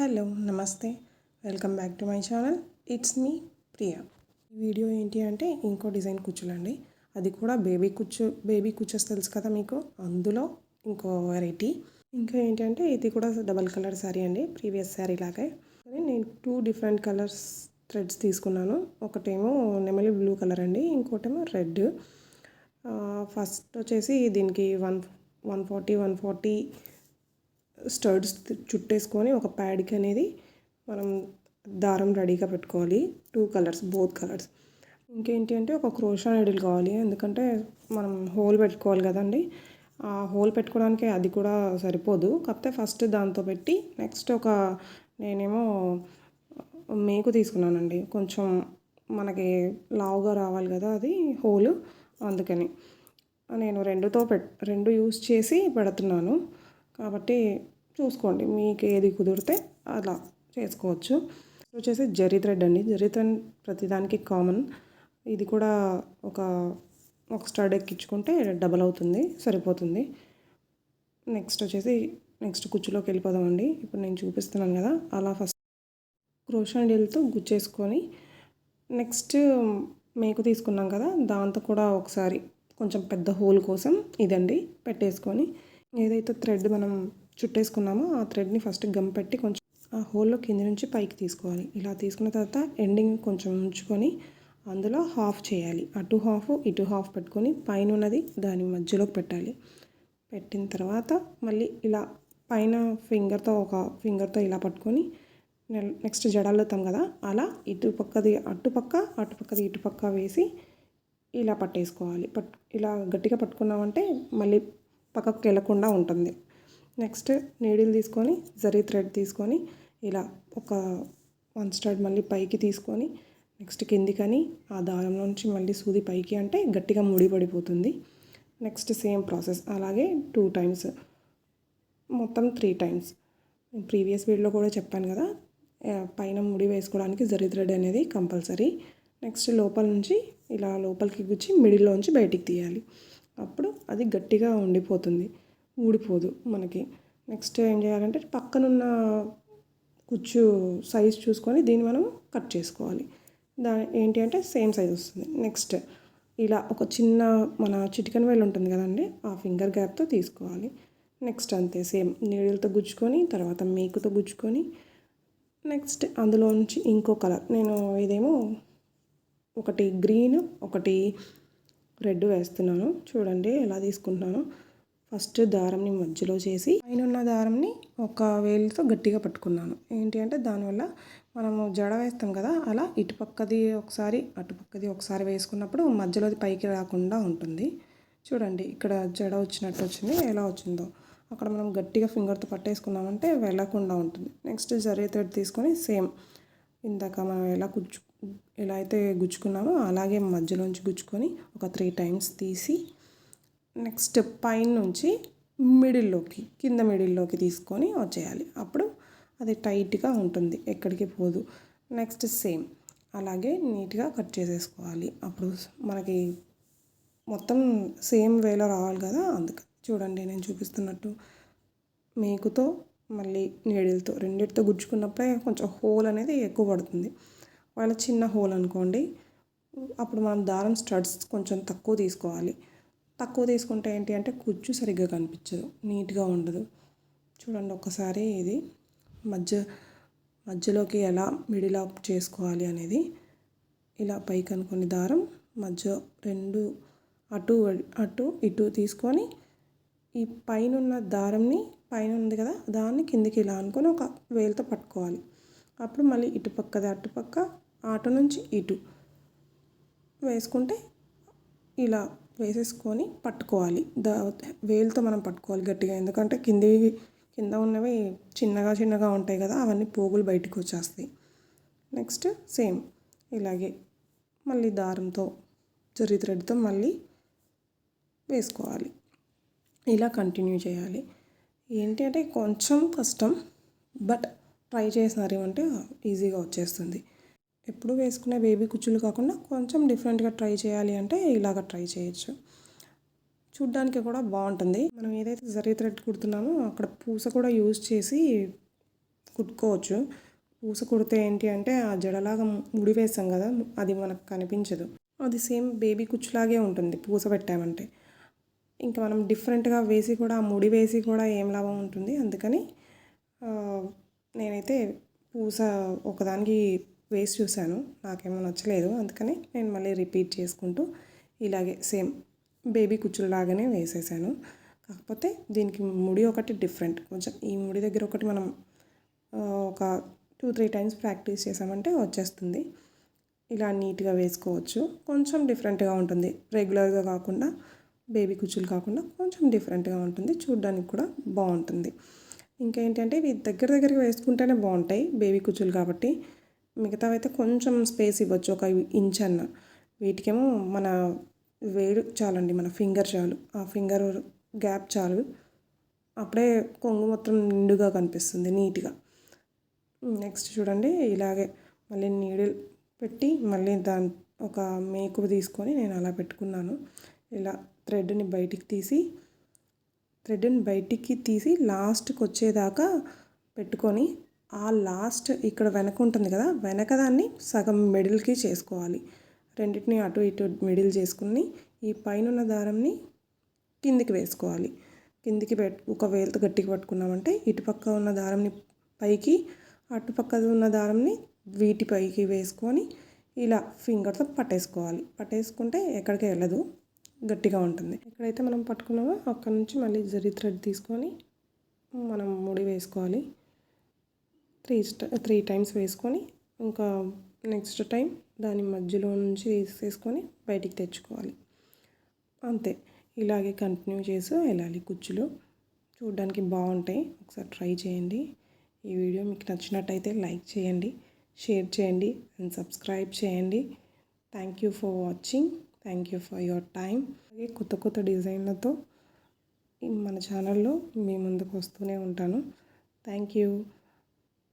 Hello నమస్తే. Welcome back to my channel. It's me Priya. ఈ video ఏంటి అంటే ఇంకో డిజైన్ కుచ్చులండి. అది కూడా బేబీ కుచ్చు బేబీ కుచ్చెస్ తెలుసు కదా మీకు? అందులో ఇంకో వెరైటీ ఇంకా ఏంటంటే ఇది కూడా డబల్ కలర్ శారీ అండి ప్రీవియస్ శారీ లాగే. కానీ నేను టూ డిఫరెంట్ కలర్స్ థ్రెడ్స్ తీసుకున్నాను. ఒకటేమో నెమలి బ్లూ కలర్ అండి ఇంకోటేమో రెడ్ ఫస్ట్ వచ్చేసి దీనికి one one forty one forty strands చుట్టేసుకొని ఒక ప్యాడ్కి అనేది మనం దారం రెడీగా పెట్టుకోవాలి. Two colours both colours. ఇంకేంటి అంటే ఒక క్రోషా నీడిల్ కావాలి. ఎందుకంటే మనం హోల్ పెట్టుకోవాలి కదండి. ఆ హోల్ పెట్టుకోవడానికి అది కూడా సరిపోదు. కాకపోతే ఫస్ట్ దాంతో పెట్టి నెక్స్ట్ ఒక నేనేమో మేకు తీసుకున్నానండి. కొంచెం మనకి లావుగా రావాలి కదా అది హోల్ అందుకని. నేను రెండుతో పెట్ రెండు యూస్ చేసి పెడుతున్నాను. కాబట్టి చూసుకోండి మీకు ఏది కుదిరితే అలా చేసుకోవచ్చు. వచ్చేసి జరీ థ్రెడ్ అండి. జరీ థ్రెడ్ ప్రతిదానికి కామన్. ఇది కూడా ఒక ఒక స్టడ్ ఎక్కించుకుంటే డబల్ అవుతుంది సరిపోతుంది. నెక్స్ట్ వచ్చేసి నెక్స్ట్ కుచ్చులోకి వెళ్ళిపోదామండి ఇప్పుడు నేను చూపిస్తున్నాను కదా అలా ఫస్ట్ క్రోషా గుచ్చేసుకొని నెక్స్ట్ మేకు తీసుకున్నాం కదా దాంతో కూడా ఒకసారి కొంచెం పెద్ద హోల్ కోసం ఇదండి పెట్టేసుకొని ఏదైతే థ్రెడ్ మనం చుట్టేసుకున్నామో ఆ థ్రెడ్ని ఫస్ట్ గమ్ పెట్టి కొంచెం ఆ హోల్లో కింద నుంచి పైకి తీసుకోవాలి. ఇలా తీసుకున్న తర్వాత ఎండింగ్ కొంచెం ఉంచుకొని అందులో హాఫ్ చేయాలి. అటు హాఫ్ ఇటు హాఫ్ పెట్టుకొని పైన ఉన్నది దాని మధ్యలోకి పెట్టాలి. పెట్టిన తర్వాత మళ్ళీ ఇలా పైన ఫింగర్తో ఒక ఫింగర్తో ఇలా పట్టుకొని నెక్స్ట్ జడలుతాం కదా అలా ఇటు పక్కది అటుపక్క అటుపక్కది ఇటుపక్క వేసి ఇలా పట్టేసుకోవాలి. పట్ ఇలా గట్టిగా పట్టుకున్నామంటే మళ్ళీ పక్కకు వెళ్ళకుండా ఉంటుంది. నెక్స్ట్ నీడిల్ తీసుకొని జరీ థ్రెడ్ తీసుకొని ఇలా ఒక వన్ స్టార్ట్ మళ్ళీ పైకి తీసుకొని నెక్స్ట్ కిందికని ఆ దారంలోంచి మళ్ళీ సూది పైకి అంటే గట్టిగా ముడి పడిపోతుంది. నెక్స్ట్ సేమ్ ప్రాసెస్ అలాగే టూ టైమ్స్ మొత్తం త్రీ టైమ్స్ ప్రీవియస్ వీడియోలో కూడా చెప్పాను కదా పైన ముడి వేసుకోవడానికి జరీ థ్రెడ్ అనేది కంపల్సరీ నెక్స్ట్ లోపల నుంచి ఇలా లోపలికి గుచ్చి మిడిల్లోంచి బయటికి తీయాలి. అప్పుడు అది గట్టిగా ఉండిపోతుంది ఊడిపోదు మనకి. నెక్స్ట్ ఏం చేయాలంటే పక్కనున్న కుచ్చు సైజ్ చూసుకొని దీన్ని మనం కట్ చేసుకోవాలి. దాని ఏంటి అంటే సేమ్ సైజ్ వస్తుంది. నెక్స్ట్ ఇలా ఒక చిన్న మన చిటికన్ వేలు ఉంటుంది కదండి ఆ ఫింగర్ గ్యాప్తో తీసుకోవాలి. నెక్స్ట్ అంతే సేమ్ నీడిల్తో గుచ్చుకొని తర్వాత మేకుతో గుచ్చుకొని నెక్స్ట్ అందులో నుంచి ఇంకో కలర్ నేను ఇదేమో ఒకటి గ్రీన్ ఒకటి రెడ్ వేస్తున్నాను. చూడండి ఎలా తీసుకుంటున్నాను. ఫస్ట్ దారంని మధ్యలో చేసి పైన ఉన్న దారంని ఒక వేలుతో గట్టిగా పట్టుకున్నాను. ఏంటి అంటే దానివల్ల మనము జడ వేస్తాం కదా అలా ఇటుపక్కది ఒకసారి అటుపక్కది ఒకసారి వేసుకున్నప్పుడు మధ్యలోది పైకి రాకుండా ఉంటుంది. చూడండి ఇక్కడ జడ వచ్చినట్టు వచ్చింది ఎలా వచ్చిందో. అక్కడ మనం గట్టిగా ఫింగర్తో పట్టేసుకున్నామంటే వెళ్ళకుండా ఉంటుంది. నెక్స్ట్ జరీ థ్రెడ్ తీసుకొని సేమ్ ఇందాక మనం ఎలా కుచ్చు ఎలా అయితే గుచ్చుకున్నామో అలాగే మధ్యలోంచి గుచ్చుకొని ఒక త్రీ టైమ్స్ తీసి నెక్స్ట్ పైన నుంచి మిడిల్లోకి కింద మిడిల్లోకి తీసుకొని వచ్చేయాలి అప్పుడు అది టైట్గా ఉంటుంది ఎక్కడికి పోదు. నెక్స్ట్ సేమ్ అలాగే నీట్గా కట్ చేసేసుకోవాలి. అప్పుడు మనకి మొత్తం సేమ్ వేలో రావాలి కదా అందుకని చూడండి నేను చూపిస్తున్నట్టు మేకుతో మళ్ళీ నీడిల్తో రెండింటితో గుచ్చుకున్నప్పుడే కొంచెం హోల్ అనేది ఎక్కువ పడుతుంది. ఒకవేళ చిన్న హోల్ అనుకోండి అప్పుడు మనం దారం స్టడ్స్ కొంచెం తక్కువ తీసుకోవాలి. తక్కువ తీసుకుంటే ఏంటి అంటే కుచ్చు సరిగ్గా కనిపించదు నీట్గా ఉండదు. చూడండి ఒకసారి ఇది మధ్య మధ్యలోకి ఎలా మిడిల్ అప్ చేసుకోవాలి అనేది. ఇలా పైకి అనుకుని దారం మధ్య రెండు అటు అటు ఇటు తీసుకొని ఈ పైన ఉన్న దారంని పైన ఉంది కదా దాన్ని కిందికి ఇలా అనుకొని ఒక వేలుతో పట్టుకోవాలి. అప్పుడు మళ్ళీ ఇటుపక్కది అటుపక్క అటు నుంచి ఇటు వేసుకుంటే ఇలా వేసేసుకొని పట్టుకోవాలి. దా వేలుతో మనం పట్టుకోవాలి గట్టిగా. ఎందుకంటే కింది కింద ఉన్నవి చిన్నగా చిన్నగా ఉంటాయి కదా అవన్నీ పోగులు బయటకు వచ్చేస్తాయి. నెక్స్ట్ సేమ్ ఇలాగే మళ్ళీ దారంతో జరి థ్రెడ్తో మళ్ళీ వేసుకోవాలి. ఇలా కంటిన్యూ చేయాలి. ఏంటి అంటే కొంచెం కష్టం బట్ ట్రై చేసినారు అంటే ఈజీగా వచ్చేస్తుంది. ఎప్పుడు వేసుకునే బేబీ కుచ్చులు కాకుండా కొంచెం డిఫరెంట్గా ట్రై చేయాలి అంటే ఇలాగ ట్రై చేయొచ్చు. చూడ్డానికి కూడా బాగుంటుంది మనం ఏదైతే జరీ థ్రెడ్ కుడుతున్నామో అక్కడ పూస కూడా యూజ్ చేసి కుట్టుకోవచ్చు. పూస కుడితే ఏంటి అంటే ఆ జడలాగా ముడి వేసాం కదా అది మనకు కనిపించదు. అది సేమ్ బేబీ కుచ్చులాగే ఉంటుంది పూస పెట్టామంటే. ఇంకా మనం డిఫరెంట్గా వేసి కూడా ఆ ముడి వేసి కూడా ఏం లాభం ఉంటుంది? అందుకని నేనైతే పూస ఒకదానికి వేసి చూశాను. నాకేమో నచ్చలేదు. అందుకని నేను మళ్ళీ రిపీట్ చేసుకుంటూ ఇలాగే సేమ్ బేబీ కుచ్చులాగానే వేసేసాను. కాకపోతే దీనికి ముడి ఒకటి డిఫరెంట్. కొంచెం ఈ ముడి దగ్గర ఒకటి మనం ఒక టూ త్రీ టైమ్స్ ప్రాక్టీస్ చేసామంటే వచ్చేస్తుంది. ఇలా నీట్గా వేసుకోవచ్చు. కొంచెం డిఫరెంట్గా ఉంటుంది. రెగ్యులర్గా కాకుండా బేబీ కుచ్చులు కాకుండా కొంచెం డిఫరెంట్గా ఉంటుంది. చూడ్డానికి కూడా బాగుంటుంది. ఇంకా ఏంటంటే ఇవి దగ్గర దగ్గరగా వేసుకుంటేనే బాగుంటాయి బేబీ కుచ్చులు కాబట్టి. మిగతావి అయితే కొంచెం స్పేస్ ఇవ్వచ్చు ఒక ఇంచ్ అన్న వీటికేమో మన వేడు చాలండి మన ఫింగర్ చాలు. ఆ ఫింగర్ గ్యాప్ చాలు. అప్పుడే కొంగు మొత్తం నిండుగా కనిపిస్తుంది నీట్గా. నెక్స్ట్ చూడండి ఇలాగే మళ్ళీ నీడిల్ పెట్టి మళ్ళీ దాని ఒక మేకు తీసుకొని నేను అలా పెట్టుకున్నాను. ఇలా థ్రెడ్ని బయటికి తీసి థ్రెడ్ని బయటికి తీసి లాస్ట్కి వచ్చేదాకా పెట్టుకొని ఆ లాస్ట్ ఇక్కడ వెనక ఉంటుంది కదా వెనక దాన్ని సగం మిడిల్కి చేసుకోవాలి. రెండింటిని అటు ఇటు మిడిల్ చేసుకుని ఈ పైన ఉన్న దారంని కిందికి వేసుకోవాలి. కిందికి పెట్ ఒక వేలుతో గట్టిగా పట్టుకున్నామంటే ఇటుపక్క ఉన్న దారంని పైకి అటుపక్క ఉన్న దారంని వీటి పైకి వేసుకొని ఇలా ఫింగర్తో పట్టేసుకోవాలి. పట్టేసుకుంటే ఎక్కడికి వెళ్ళదు గట్టిగా ఉంటుంది. ఎక్కడైతే మనం పట్టుకున్నామో అక్కడ నుంచి మళ్ళీ జరి థ్రెడ్ తీసుకొని మనం ముడి వేసుకోవాలి. త్రీ త్రీ టైమ్స్ వేసుకొని ఇంకా నెక్స్ట్ టైం దాని మధ్యలో నుంచి తీసేసుకొని బయటికి తెచ్చుకోవాలి. అంతే. ఇలాగే కంటిన్యూ చేసి వెళ్ళాలి కుచ్చులు. చూడడానికి బాగుంటాయి. ఒకసారి ట్రై చేయండి. ఈ వీడియో మీకు నచ్చినట్టయితే లైక్ చేయండి షేర్ చేయండి అండ్ సబ్స్క్రైబ్ చేయండి. Thank you for watching. Thank you for your time అలాగే కొత్త కొత్త డిజైన్లతో మన ఛానల్లో మీ ముందుకు వస్తూనే ఉంటాను. Thank you.